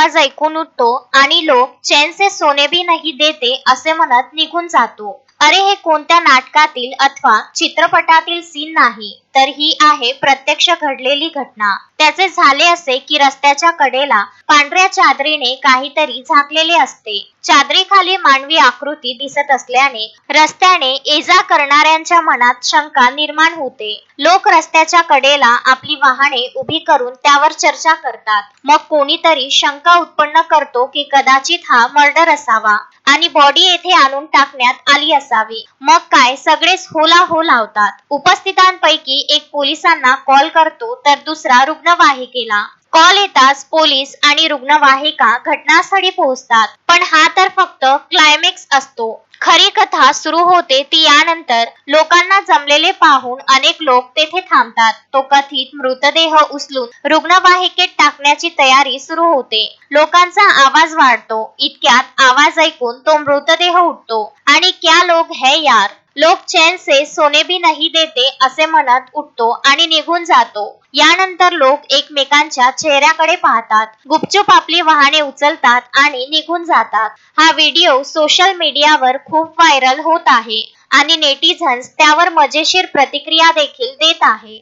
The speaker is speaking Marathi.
आवाज ऐकून उठतो आणि लोक चैनसे सोने भी नाही देते असे म्हणत निघून जातो. अरे हे कोणत्या नाटकातील अथवा चित्रपटातील सीन नाही? तर ही आहे प्रत्यक्ष घडलेली घटना. त्याचे झाले असे की रस्त्याच्या कडेला पांढऱ्या चादरीने काहीतरी झाकलेले असते. चादरीखाली मानवी आकृती दिसत असल्याने रस्त्याने एजा करणाऱ्यांच्या मनात शंका निर्माण होते. लोक रस्त्याच्या कडेला आपली वाहने उभी करून त्यावर चर्चा करतात. मग कोणीतरी शंका उत्पन्न करतो की कदाचित हा मर्डर असावा आणि बॉडी येथे आणून टाकण्यात आली असावी. मग काय? सगळेच होला हो लावतात. उपस्थितांपैकी एक पोलिसांना कॉल करतो तर दुसरा रुग्णवाहिकेला. कॉल येताच पोलीस आणि रुग्णवाहिका घटनास्थळी पोहोचतात. पण हा तर फक्त क्लायमॅक्स असतो. खरी कथा सुरू होते ती यानंतर लोकांना जमलेले पाहून अनेक लोक तेथे थांबतात. तो कथित मृतदेह उचलून रुग्णवाहिकेत टाकण्याची तयारी सुरू होते. लोकांचा आवाज वाढतो. इतक्यात आवाज ऐकून तो मृतदेह उठतो. आणि क्या लोग है यार? लोक चैन से सोने भी नहीं देते असे म्हणत उठतो आणि निघून जातो. यानंतर लोक एकमेकांच्या चेहऱ्याकडे पाहतात. गुपचूप आपली वाहने उचलतात आणि निघून जातात. हा व्हिडिओ सोशल मीडियावर खूप व्हायरल होत आहे आणि नेटिझन्स त्यावर मजेशीर प्रतिक्रिया देखील देत आहे.